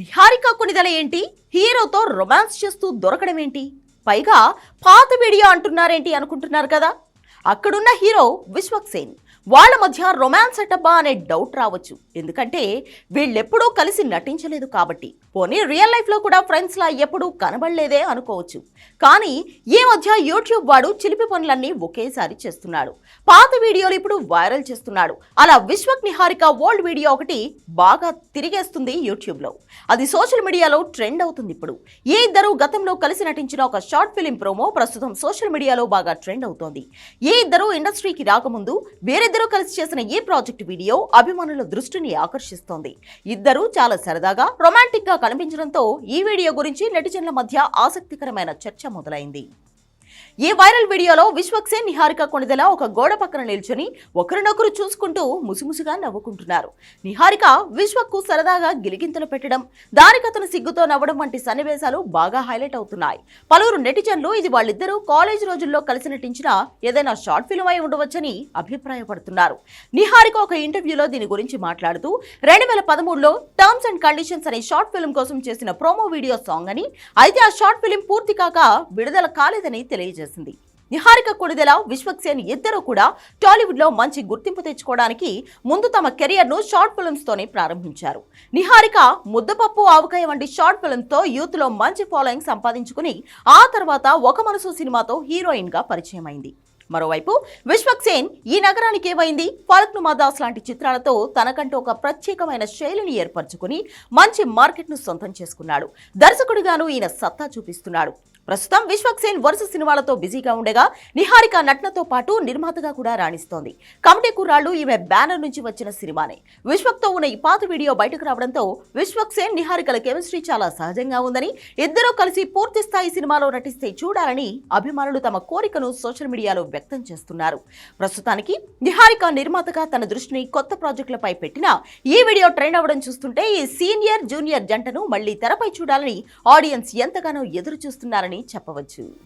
నిహారిక కొనిదల ఏంటి? హీరోతో రొమాన్స్ చేస్తూ దొరకడం ఏంటి పైగా పాత వీడియో అంటున్నారేంటి అనుకుంటున్నారు కదా? అక్కడున్న హీరో విశ్వక్ సేన్ వాళ్ళ మధ్య రొమాన్స్ అటబ్బా అనే డౌట్ రావచ్చు. ఎందుకంటే వీళ్ళెప్పుడూ కలిసి నటించలేదు కాబట్టి. పోనీ రియల్ లైఫ్లో కూడా ఫ్రెండ్స్లా ఎప్పుడూ కనబడలేదే అనుకోవచ్చు. కానీ ఈ మధ్య యూట్యూబ్ వాడు చిలిపి పనులన్నీ ఒకేసారి చేస్తున్నాడు. పాత వీడియోలు ఇప్పుడు వైరల్ చేస్తున్నాడు. అలా విశ్వక్ నిహారిక ఓల్డ్ వీడియో ఒకటి బాగా తిరిగేస్తుంది యూట్యూబ్లో అది సోషల్ మీడియాలో ట్రెండ్ అవుతుంది ఇప్పుడు. ఈ ఇద్దరు గతంలో కలిసి నటించిన ఒక షార్ట్ ఫిలిం ప్రోమో ప్రస్తుతం సోషల్ మీడియాలో బాగా ట్రెండ్ అవుతోంది. ఈ ఇద్దరు ఇండస్ట్రీకి రాకముందు వేరిద్దరూ కలిసి చేసిన ఈ ప్రాజెక్ట్ వీడియో అభిమానుల దృష్టిని ఆకర్షిస్తోంది. ఇద్దరు చాలా సరదాగా రొమాంటిక్గా కనిపించడంతో ఈ వీడియో గురించి నెటిజన్ల మధ్య ఆసక్తికరమైన చర్చ మొదలైంది. ఈ వైరల్ వీడియోలో విశ్వక్సేన్ నిహారిక కొణిదెల ఒక గోడ పక్కన నిల్చొని ఒకరినొకరు చూసుకుంటూ ముసిముసిగా నవ్వుకుంటున్నారు. నిహారిక విశ్వక్కు సరదాగా గిలిగింతలు పెట్టడం దానికి అతను సిగ్గుతో నవ్వడం వంటి సన్నివేశాలు బాగా హైలైట్ అవుతున్నాయి. పలువురు నెటిజన్లు ఇది వాళ్ళిద్దరూ కాలేజ్ రోజుల్లో కలిసి నటించిన ఏదైనా షార్ట్ ఫిల్మ్ అయి ఉండవచ్చని అభిప్రాయపడుతున్నారు. నిహారిక ఒక ఇంటర్వ్యూలో దీని గురించి మాట్లాడుతూ రెండు వేల పదమూడులో టర్మ్స్ అండ్ కండిషన్స్ అనే షార్ట్ ఫిల్మ్ కోసం చేసిన ప్రోమో వీడియో సాంగ్ అని అయితే ఆ షార్ట్ ఫిల్మ్ పూర్తి కాక విడుదల కాలేదని తెలియజేసింది. నిహారిక కొణిదెల విశ్వక్సేన్ ఇద్దరూ కూడా టాలీవుడ్లో మంచి గుర్తింపు తెచ్చుకోవడానికి ముందు తమ కెరియర్ను షార్ట్ ఫిల్మ్స్ తోనే ప్రారంభించారు. నిహారిక ముద్దపప్పు ఆవకాయ వంటి షార్ట్ ఫిల్మ్తో యూత్లో మంచి ఫాలోయింగ్ సంపాదించుకుని ఆ తర్వాత ఒక మనసు సినిమాతో హీరోయిన్గా పరిచయం అయింది మరోవైపు విశ్వక్సేన్ ఈ నగరానికి ఏమైంది? ఫలక్నుమా దాస్ లాంటి చిత్రాలతో తనకంటూ ఒక ప్రత్యేకమైన శైలిని ఏర్పరచుకుని మంచి మార్కెట్ను సొంతం చేసుకున్నాడు. దర్శకుడిగాను ఈయన సత్తా చూపిస్తున్నాడు. ప్రస్తుతం విశ్వక్సేన్ వరుస సినిమాలతో బిజీగా ఉండగా నిహారిక నటనతో పాటు నిర్మాతగా కూడా రాణిస్తోంది. కమిటీ కుర్రాళ్ళు ఈమె బ్యానర్ నుంచి వచ్చిన సినిమానే. విశ్వక్తో ఉన్న ఈ పాత వీడియో బయటకు రావడంతో విశ్వక్సేన్ నిహారికల కెమిస్ట్రీ చాలా సహజంగా ఉందని ఇద్దరూ కలిసి పూర్తి స్థాయి సినిమాలో నటిస్తే చూడాలని అభిమానులు తమ కోరికను సోషల్ మీడియాలో వ్యక్తం చేస్తున్నారు. ప్రస్తుతానికి నిహారిక నిర్మాతగా తన దృష్టిని కొత్త ప్రాజెక్టులపై పెట్టిన ఈ వీడియో ట్రెండ్ అవ్వడం చూస్తుంటే ఈ సీనియర్ జూనియర్ జంటను మళ్ళీ తెరపై చూడాలని ఆడియన్స్ ఎంతగానో ఎదురు చూస్తున్నారని చెప్పవచ్చు.